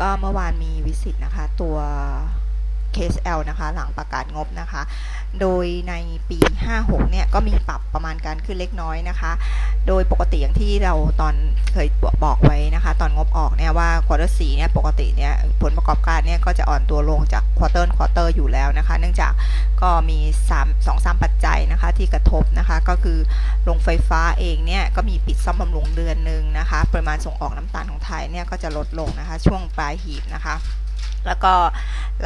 ก็เมื่อวานมีวิสิตนะคะ ตัว KSL นะคะ หลังประกาศงบนะคะ โดยในปี 56 เนี่ย ก็มีปรับประมาณการขึ้นเล็กน้อยนะคะ โดยปกติอย่างที่เราตอนเคยบอกไว้นะคะ ตอนงบออกเนี่ยว่าควอเตอร์สเนี่ย ปกติเนี่ย ผลประกอบการเนี่ย ก็จะอ่อนตัวลงจากควอเตอร์ควอเตอร์อยู่แล้วนะคะ เนื่องจากก็มี3 2 3ปัจจัย ที่กระทบนะคะ ก็คือโรงไฟฟ้าเองเนี่ยก็มีปิดซ่อมบำรุงเดือนหนึ่งนะคะ ปริมาณส่งออกน้ำตาลของไทยเนี่ยก็จะลดลงนะคะ ช่วงปลายหีบนะคะแล้วก็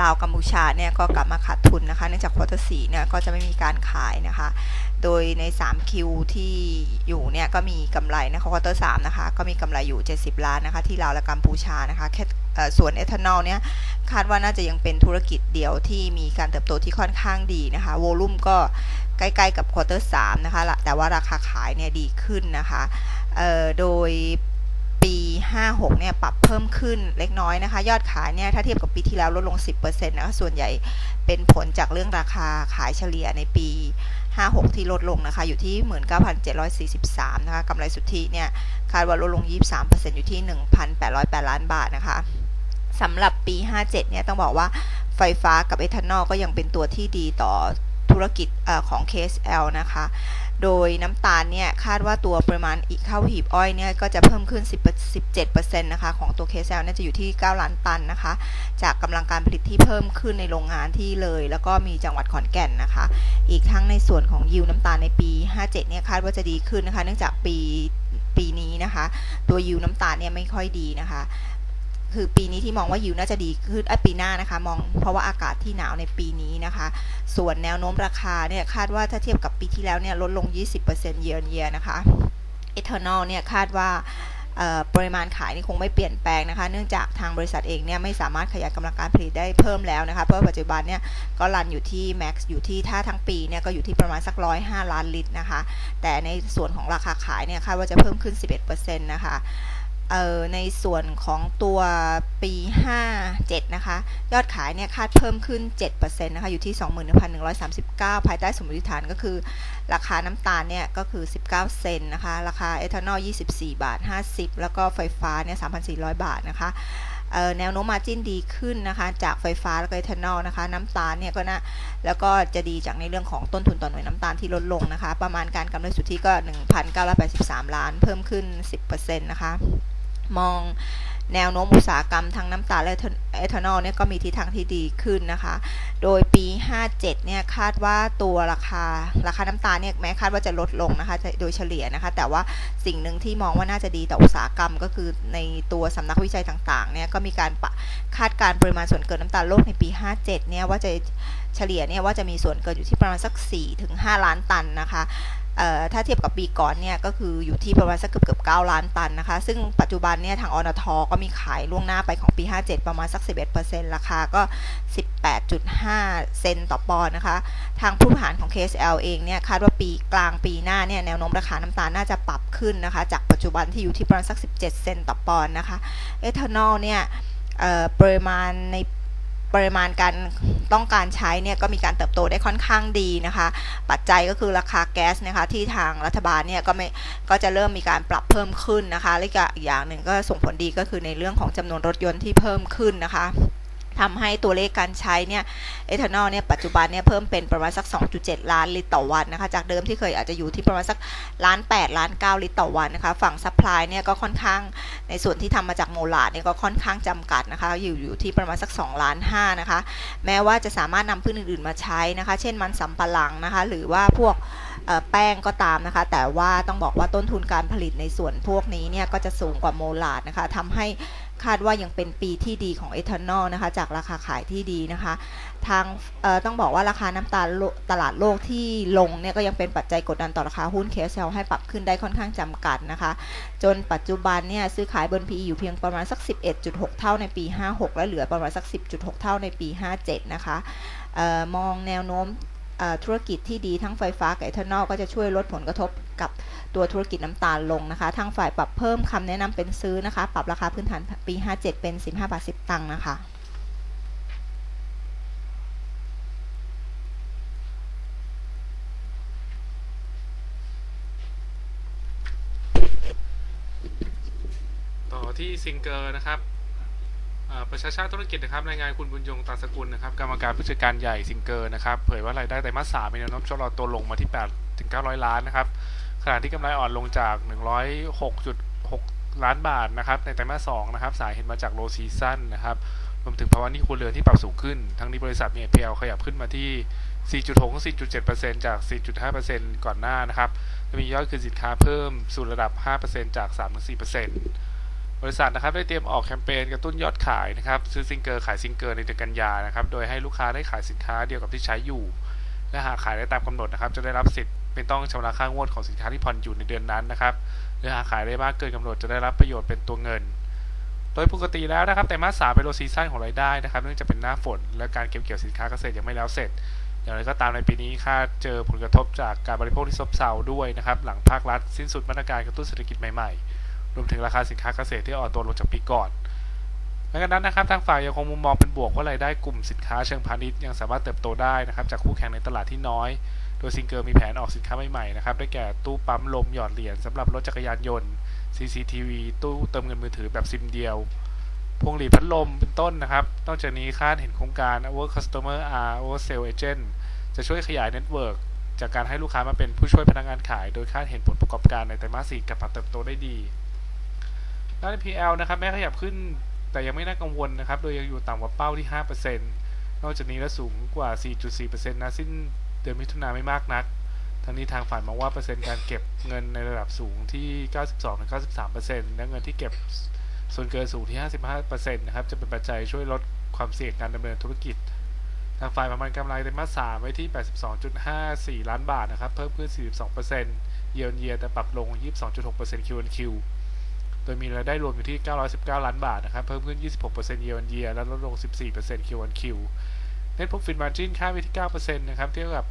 ลาวกัมพูชาเนี่ยก็กลับมาขาดทุนนะคะ เนื่องจากควอเตอร์สีเนี่ยก็จะไม่มีการขายนะคะ โดยใน 3 คิวที่อยู่เนี่ยก็มีกำไรนะคะควอเตอร์สามนะคะ ก็มีกำไรอยู่ 70 ล้านนะคะ ที่ลาวและกัมพูชานะคะแค่ส่วนเอทานอลเนี่ยคาดว่าน่าจะยังเป็นธุรกิจเดียวที่มีการเติบโตที่ค่อนข้างดีนะคะ โวลุ่มก็ ใกล้ๆกับควอเตอร์สามนะคะแต่ว่าราคาขายเนี่ยดีขึ้นนะคะโดยปี 56 เนี่ยปรับเพิ่มขึ้นเล็กน้อยนะคะ ยอดขายเนี่ยถ้าเทียบกับปีที่แล้วลดลง 10%นะคะส่วนใหญ่เป็นผลจากเรื่องราคาขายเฉลี่ยในปี 56 ที่ลดลงนะคะ อยู่ที่ 19,743 นะคะกำไรสุทธิเนี่ยคาดว่าลดลง 23%อยู่ที่ 1,808 ล้านบาทนะคะสำหรับปี 57 เนี่ยต้องบอกว่าไฟฟ้ากับเอทานอลก็ยังเป็นตัวที่ดีต่อ ธุรกิจอของ KSL นะคะ โดยน้ำตาลเนี่ยคาดว่าตัวปริมาณอีกเข้าหีบอ้อยเนี่ยก็จะเพิ่มขึ้น 17%นะคะของตัวเคสลเนี่ยจะอยู่ที่ 9 ล้านตันนะคะ จากกำลังการผลิตที่เพิ่มขึ้นในโรงงานที่เลย แล้วก็มีจังหวัดขอนแก่นนะคะ อีกทั้งในส่วนของยิวน้ำตาลในปี 57 เนี่ยคาดว่าจะดีขึ้นนะคะ เนื่องจากปีปีนี้นะคะ ตัวยิวน้ำตาลเนี่ยไม่ค่อยดีนะคะ คือปีนี้ที่มองว่ายูน่าจะดีขึ้นปีหน้านะคะ มองเพราะว่าอากาศที่หนาวในปีนี้นะคะ ส่วนแนวโน้มราคาเนี่ยคาดว่าถ้าเทียบกับปีที่แล้วเนี่ยลดลง 20% year on year นะคะเอทานอลเนี่ยคาดว่าปริมาณขายนี่คงไม่เปลี่ยนแปลงนะคะ เนื่องจากทางบริษัทเองเนี่ยไม่สามารถขยายกำลังการผลิตได้เพิ่มแล้วนะคะ เพราะปัจจุบันเนี่ยก็รันอยู่ที่แม็กซ์อยู่ที่ถ้าทั้งปีเนี่ยก็อยู่ที่ประมาณสักร้อยห้าล้านลิตรนะคะ แต่ในส่วนของราคาขายเนี่ยคาดว่าจะเพิ่มขึ้น 11%นะคะ ในส่วนของตัวปี 57 นะคะ ยอดขายเนี่ยคาดเพิ่มขึ้น 7%นะคะ อยู่ที่ 21,139 ภายใต้สมมติฐานก็คือ ราคาน้ำตาลเนี่ยก็คือ 19 เซนนะคะ ราคาเอทานอล 24 บาท 50 แล้วก็ไฟฟ้าเนี่ย 3,400 บาทนะคะแนวโน้มมาจิ้นดีขึ้นนะคะ จากไฟฟ้าแล้วก็เอทานอลนะคะ น้ำตาลเนี่ยก็นะแล้วก็จะดีจากในเรื่องของต้นทุนต่อหน่วยน้ำตาลที่ลดลงนะคะ ประมาณการกำไรสุทธิก็ 1,983 ล้าน เพิ่มขึ้น 10%นะคะ มองแนวโน้มอุตสาหกรรมทั้งน้ำตาลและเอทานอลเนี่ยก็มีทิศทางที่ดีขึ้นนะคะ โดยปี 57 เนี่ยคาดว่าตัวราคาราคาน้ำตาลเนี่ยแม้คาดว่าจะลดลงนะคะโดยเฉลี่ยนะคะ แต่ว่าสิ่งหนึ่งที่มองว่าน่าจะดีต่ออุตสาหกรรม ก็คือในตัวสำนักวิจัยต่างๆ เนี่ยก็มีการคาดการปริมาณส่วนเกินน้ำตาลโลกในปี 57 เนี่ยว่าจะเฉลี่ยเนี่ยว่าจะมีส่วนเกินอยู่ที่ประมาณสัก 4-5 ล้านตันนะคะ ถ้าเทียบกับปีก่อนเนี่ยก็คืออยู่ที่ประมาณสักเกือบเกือบ9ล้านตันนะคะ ซึ่งปัจจุบันเนี่ยทางอนทก็มีขายล่วงหน้าไปของปี 57 ประมาณสัก 11%ราคาก็ 18.5 เซนต่อปอนด์นะคะ ทางผู้บริหารของ KSL เองเนี่ยคาดว่าปีกลางปีหน้าเนี่ยแนวโน้มราคาน้ำตาลน่าจะปรับขึ้นนะคะ จากปัจจุบันที่อยู่ที่ประมาณสัก 17 เซนต่อปอนด์นะคะ เอทานอลเนี่ยปริมาณใน ปริมาณการต้องการใช้เนี่ยก็มีการเติบโตได้ค่อนข้างดีนะคะ ปัจจัยก็คือราคาแก๊สนะคะที่ทางรัฐบาลเนี่ยก็ไม่ก็จะเริ่มมีการปรับเพิ่มขึ้นนะคะและอีกอย่างหนึ่งก็ส่งผลดีก็คือในเรื่องของจำนวนรถยนต์ที่เพิ่มขึ้นนะคะ ทำให้ตัวเลขการใช้เนี่ยเอทานอลเนี่ยปัจจุบันเนี่ยเพิ่มเป็นประมาณสัก 2.7 ล้านลิตรต่อวันนะคะ จากเดิมที่เคยอาจจะอยู่ที่ประมาณสักล้าน8ล้าน9ลิตรต่อวันนะคะ ฝั่งซัพพลายเนี่ยก็ค่อนข้างในส่วนที่ทำมาจากโมลาดเนี่ยก็ค่อนข้างจำกัดนะคะ อยู่อยู่ที่ประมาณสัก2ล้าน5นะคะ แม้ว่าจะสามารถนำพืชอื่นๆมาใช้นะคะ เช่นมันสำปะหลังนะคะ หรือว่าพวกแป้งก็ตามนะคะ แต่ว่าต้องบอกว่าต้นทุนการผลิตในส่วนพวกนี้เนี่ยก็จะสูงกว่าโมลาดนะคะทำให้ คาดว่ายังเป็นปีที่ดีของเอทานอลนะคะ จากราคาขายที่ดีนะคะ ทางต้องบอกว่าราคาน้ำตาลตลาดโลกที่ลงเนี่ยก็ยังเป็นปัจจัยกดดันต่อราคาหุ้นเคสเซลให้ปรับขึ้นได้ค่อนข้างจำกัดนะคะ จนปัจจุบันเนี่ยซื้อขายบน PE อยู่เพียงประมาณสัก 11.6 เท่าในปี 56 และเหลือประมาณสัก 10.6 เท่าในปี 57 นะคะออมองแนวโน้ม ธุรกิจที่ดีทั้งไฟฟ้ากับเอทานอลก็จะช่วยลดผลกระทบกับตัวธุรกิจน้ำตาลลงนะคะ ทางฝ่ายปรับเพิ่มคำแนะนำเป็นซื้อนะคะ ปรับราคาพื้นฐานปี 57 เป็น 15 บาท 10 ตังค์นะคะต่อที่ซิงเกอร์นะครับ ประชาชาติธุรกิจนะครับรายงานคุณบุญยงตาสกุลนะครับกรรมการผู้จัดการใหญ่ซิงเกอร์นะครับเผยว่ารายได้ไตรมาสสามมีแนวโน้มชะลอตัวลงมาที่8ถึง900 ล้านนะครับขณะที่กำไรอ่อนลงจาก 106.6 ล้านบาทนะครับในไตรมาสสองนะครับสาเหตุมาจากโลซีซั o นนะครับรวมถึงภาวะหนี้ครัวเรือนที่ปรับสูงขึ้น ทั้งนี้บริษัทมี NPL ขยับขึ้นมาที่ 4.6-4.7%จาก 4.5%ก่อนหน้านะครับและมียอดคืนสินค้าเพิ่มสู่ระดับ 5%จาก 3-4% บริษัทนะครับได้เตรียมออกแคมเปญกระตุ้นยอดขายนะครับซื้อซิงเกอร์ขายซิงเกอร์ในเดือนกันยานะครับโดยให้ลูกค้าได้ขายสินค้าเดียวกับที่ใช้อยู่ และหากขายได้ตามกำหนดนะครับ จะได้รับสิทธิ์ไม่ต้องชำระค่างวดของสินค้าที่ผ่อนอยู่ในเดือนนั้นนะครับหรือหากขายได้มากเกินกำหนดจะได้รับประโยชน์เป็นตัวเงิน โดยปกติแล้วนะครับแต่มาสามเป็นโลซีซั่นของรายได้นะครับเนื่องจากเป็นหน้าฝน และการเก็บเกี่ยวสินค้าเกษตรยังไม่แล้วเสร็จอย่างไรก็ตามในปีนี้คาดเจอผลกระทบจากการบริโภคที่ซบเซาด้วยนะครับหลังภาครัฐสิ้นสุดมาตรการกระตุ้นเศรษฐกิจใหม่ๆ รวมถึงราคาสินค้าเกษตรที่อ่อนตัวลงจากปีก่อนดังนั้นนะครับทางฝ่ายยังคงมุมมองเป็นบวกว่ารายได้กลุ่มสินค้าเชิงพาณิชย์ยังสามารถเติบโตได้นะครับจากคู่แข่งในตลาดที่น้อย โดยซิงเกิลมีแผนออกสินค้าใหม่ๆนะครับได้แก่ตู้ปั๊มลมหยอดเหรียญสำหรับรถจักรยานยนต์ CCTV ตู้เติมเงินมือถือแบบซิมเดียวพวงหลีดพัดลมเป็นต้นนะครับ นอกจากนี้คาดเห็นโครงการ Our Customer are Our Sales Agent จะช่วยขยายเน็ตเวิร์กจากการให้ลูกค้ามาเป็นผู้ช่วยพนักงานขาย โดยคาดเห็นผลประกอบการในไตรมาส4กับปรับเติบโตได้ดี ด้าน PL นะครับแม้ขยับขึ้นแต่ยังไม่น่ากังวลนะครับ โดยยังอยู่ต่ำกว่าเป้าที่ 5%นอกจากนี้และสูงกว่า 4.4%นะสิ้นเดือนมิถุนาไม่มากนักทั้งนี้ทางฝ่ายมองว่าเปอร์เซ็นต์การเก็บเงินในระดับสูงที่ 92-93%และเงินที่เก็บส่วนเกินสูงที่ 55%นะครับ จะเป็นปัจจัยช่วยลดความเสี่ยงการดำเนินธุรกิจ ทางฝ่ายประมาณกำไรไตรมาส3ไว้ที่ 82.54 ล้านบาทนะครับ เพิ่มขึ้น 42%เยียร์เยียแต่ปรับลง 22.6% Q on Q โดยมีรายได้รวมอยู่ที่ 919 ล้านบาทนะครับ เพิ่มขึ้น 26% year on year และลดลง 14% Q on Q Net Profit Margin ค่าไว้ที่ 9%นะครับ เทียบกับ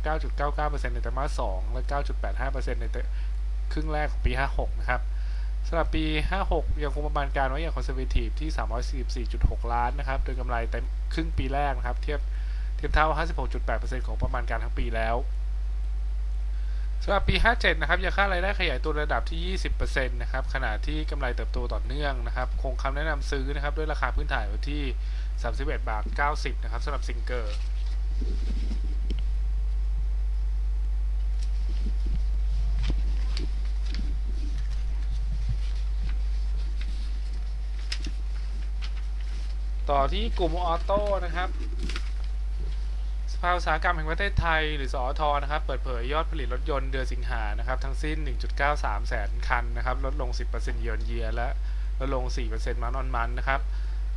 9.99%ในไตรมาส 2 และ 9.85%ในครึ่งแรกของปี 56 นะครับสำหรับปี 56 ยังคงประมาณการไว้อย่าง conservative ที่ 344.6 ล้านนะครับ โดยกำไรแต่ครึ่งปีแรกนะครับ เทียบเทียบเท่า 56.8%ของประมาณการทั้งปีแล้ว สำหรับปี 57 นะครับยังคารายได้ขยายตัวระดับที่ 20%นะครับ ขณะที่กำไรเติบโตต่อเนื่องนะครับ คงคำแนะนำซื้อนะครับ ด้วยราคาพื้นฐานอยู่ที่ 31 บาท 90 นะครับสำหรับซิงเกอร์ต่อที่กลุ่มออโต้นะครับ ภาอุตสาหกรรมแห่งประเทศไทย หรือสอทนะครับ เปิดเผยยอดผลิตรถยนต์เดือนสิงหานะครับ ทั้งสิ้น 1.93 แสนคันนะครับ ลดลง 10%เยียร์เยียและลดลง 4%มันออนมันนะครับ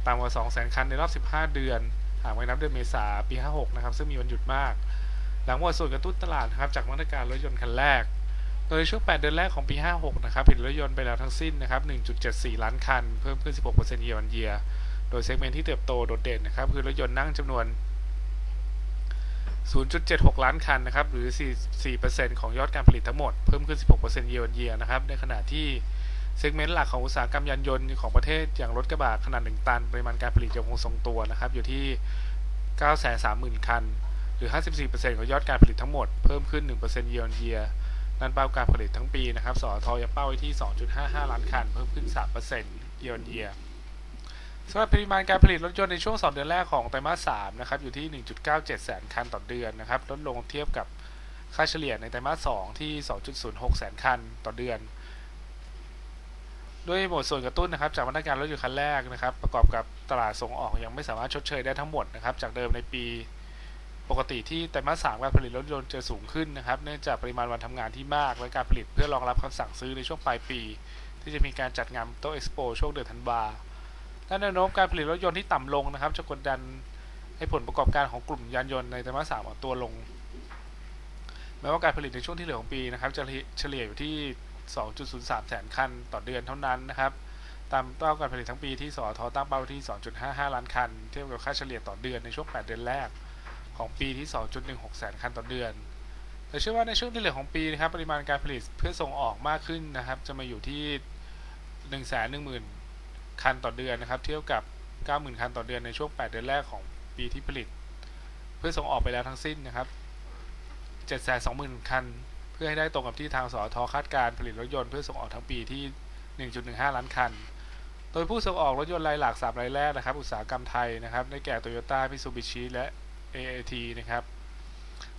ต่ำกว่า2แสนคันในรอบ 15 เดือน หากไม่นับเดือนเมษาปี 56 นะครับ ซึ่งมีวันหยุดมาก หลังหมดส่วนกระตุ้นตลาดนะครับ จากมาตรการรถยนต์คันแรก โดยช่วง 8 เดือนแรกของปี 56 นะครับ ผลิตรถยนต์ไปแล้วทั้งสิ้นนะครับ 1.74 ล้านคัน เพิ่มขึ้น 16%เยียร์เยีย โดยเซกเมนต์ที่เติบโตโดดเด่นนะครับ คือรถยนต์นั่งจำนวน 0.76 ล้านคันนะครับ หรือ4%ของยอดการผลิตทั้งหมด เพิ่มขึ้น 16% year on year นะครับ ในขณะที่เซกเมนต์หลักของอุตสาหกรรมยานยนต์ของประเทศอย่างรถกระบะขนาด 1 ตัน ปริมาณการผลิตยังคงทรงตัวนะครับ อยู่ที่ 930,000 คัน หรือ 54%ของยอดการผลิตทั้งหมด เพิ่มขึ้น1% year on year นั่นเป้าการผลิตทั้งปีนะครับ สอทอยังเป้าไว้ที่ 2.55 ล้านคัน เพิ่มขึ้น3% year on year สำหรับปริมาณการผลิตรถยนต์ในช่วง 2 เดือนแรกของไตรมาส 3 นะครับ อยู่ที่ 1.97 แสนคันต่อเดือนนะครับ ลดลงเทียบกับค่าเฉลี่ยในไตรมาส 2 ที่ 2.06 แสนคันต่อเดือน ด้วยหมดส่วนกระตุ้นนะครับ จากมาตรการรถยนต์คันแรกนะครับ ประกอบกับตลาดส่งออกยังไม่สามารถชดเชยได้ทั้งหมดนะครับ จากเดิมในปีปกติที่ไตรมาส 3 การผลิตรถยนต์จะสูงขึ้นนะครับ เนื่องจากปริมาณวันทำงานที่มาก และการผลิตเพื่อรองรับคำสั่งซื้อในช่วงปลายปี ที่จะมีการจัดงานโตเอ็กซ์โปช่วงเดือนธันวา และแนวโน้มการผลิตรถยนต์ที่ต่ำลงนะครับ จะกดดันให้ผลประกอบการของกลุ่มยานยนต์ในไตรมาสสามอ่อนตัวลง แม้ว่าการผลิตในช่วงที่เหลือของปีนะครับ จะเฉลี่ยอยู่ที่ 2.03 แสนคันต่อเดือนเท่านั้นนะครับตามเป้าการผลิตทั้งปีที่สอทอตั้งเป้าที่ 2.55 ล้านคัน เทียบกับค่าเฉลี่ยต่อเดือนในช่วง 8 เดือนแรก ของปีที่ 2.16 แสนคันต่อเดือน แต่เชื่อว่าในช่วงที่เหลือของปีนะครับ ปริมาณการผลิตเพื่อส่งออกมากขึ้นนะครับ จะมาอยู่ที่ 110,000 คันต่อเดือนนะครับ เทียบกับ 90,000 คันต่อเดือนในช่วง 8 เดือนแรกของปีที่ผลิต เพื่อส่งออกไปแล้วทั้งสิ้นนะครับ 720,000 คัน เพื่อให้ได้ตรงกับที่ทางสอทอคาดการผลิตรถยนต์เพื่อส่งออกทั้งปีที่ 1.15 ล้านคัน โดยผู้ส่งออกรถยนต์รายหลัก 3 รายแรกนะครับ อุตสาหกรรมไทยนะครับ ได้แก่ Toyota Mitsubishi และ AAT นะครับ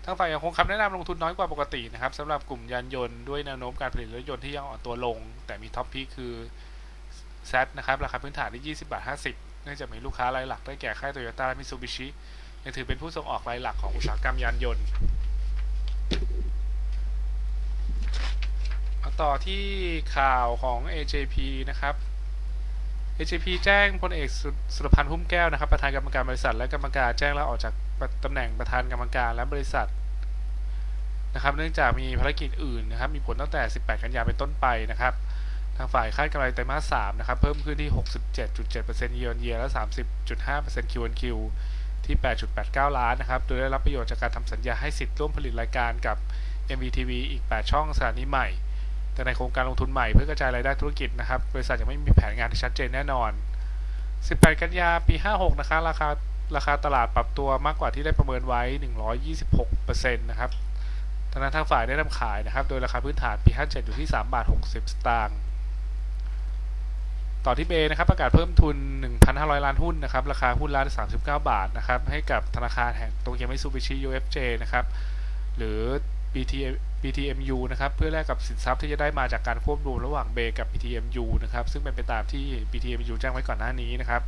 ทางฝ่ายยังคงคำแนะนำลงทุนน้อยกว่าปกตินะครับสำหรับกลุ่มยานยนต์ด้วยแนวโน้มการผลิตรถยนต์ที่ยังอ่อนตัวลง แต่มีท็อปพีคคือ Z นะครับ ราคาพื้นฐานที่ 20 บาท 50 เนื่องจากมีลูกค้ารายหลักได้แก่ค่าย Toyota และ Mitsubishi ยังถือเป็นผู้ส่งออกรายหลักของอุตสาหกรรมยานยนต์มาต่อที่ข่าวของ AJP นะครับ AJP แจ้งพลเอกสุสุรพันธ์หุ้มแก้วนะครับ ประธานกรรมการบริษัท และกรรมการแจ้งลาออกจากตำแหน่งประธานกรรมการและบริษัทนะครับ เนื่องจากมีภารกิจอื่นนะครับ มีผลตั้งแต่ 18 กันยายนเป็นต้นไปนะครับ ทางฝ่ายคาดกำไรไตรมาส3นะครับเพิ่มขึ้นที่ 67.7% year on year และ 30.5% Q on Q ที่ 8.89 ล้านนะครับ โดยได้รับประโยชน์จากการทำสัญญาให้สิทธิ์ร่วมผลิตรายการกับ MVTV อีก 8 ช่องสถานีใหม่ แต่ในโครงการลงทุนใหม่เพื่อกระจายรายได้ธุรกิจนะครับ บริษัทยังไม่มีแผนงานที่ชัดเจนแน่นอน 18 กันยาปี 56 นะครับราคาราคาตลาดปรับตัวมากกว่าที่ได้ประเมินไว้ 126%นะครับทางนั้นทางฝ่ายได้นำขายนะครับ โดยราคาพื้นฐานปี 57 อยู่ที่ 3 บาท 60 สตางค์ ต่อที่เบนะครับประกาศเพิ่มทุน 1,500 ล้านหุ้นนะครับราคาหุ้นละ39 บาทนะครับให้กับธนาคารแห่งโตเกียวมิซูบิชิ UFJ นะครับหรือ BT BTMU นะครับเพื่อแลกกับสินทรัพย์ที่จะได้มาจากการควบรวมระหว่างเบกับ BTMU นะครับซึ่งเป็นไปตามที่ BTMU แจ้งไว้ก่อนหน้านี้นะครับ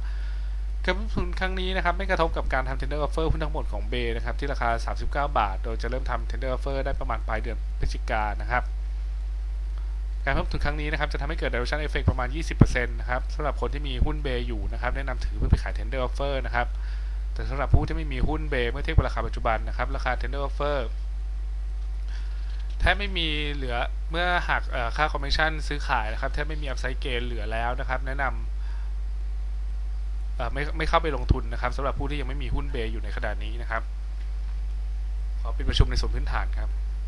การลงทุนครั้งนี้นะครับไม่กระทบกับการทำ tender offer หุ้นทั้งหมดของเบนะครับที่ราคา 39 บาท โดยจะเริ่มทำ tender offer ได้ประมาณปลายเดือนพฤศจิกายนนะครับ การเพิ่มทุนครั้งนี้นะครับจะทำให้เกิด dilution effect ประมาณ 20%นะครับสำหรับคนที่มีหุ้นเบอยู่นะครับแนะนำถือเพื่อไปขาย tender offer นะครับแต่สำหรับผู้ที่ไม่มีหุ้นเบเมื่อเทียบกับราคาปัจจุบันนะครับราคา tender offer แทบไม่มีเหลือเมื่อหักค่าคอมมิชชั่นซื้อขายนะครับแทบไม่มีอัพไซด์เกนเหลือแล้วนะครับ แนะนำไม่ไม่เข้าไปลงทุนนะครับสำหรับผู้ที่ยังไม่มีหุ้นเบย์อยู่ในขณะนี้นะครับขอปิดประชุมในส่วนพื้นฐานครับ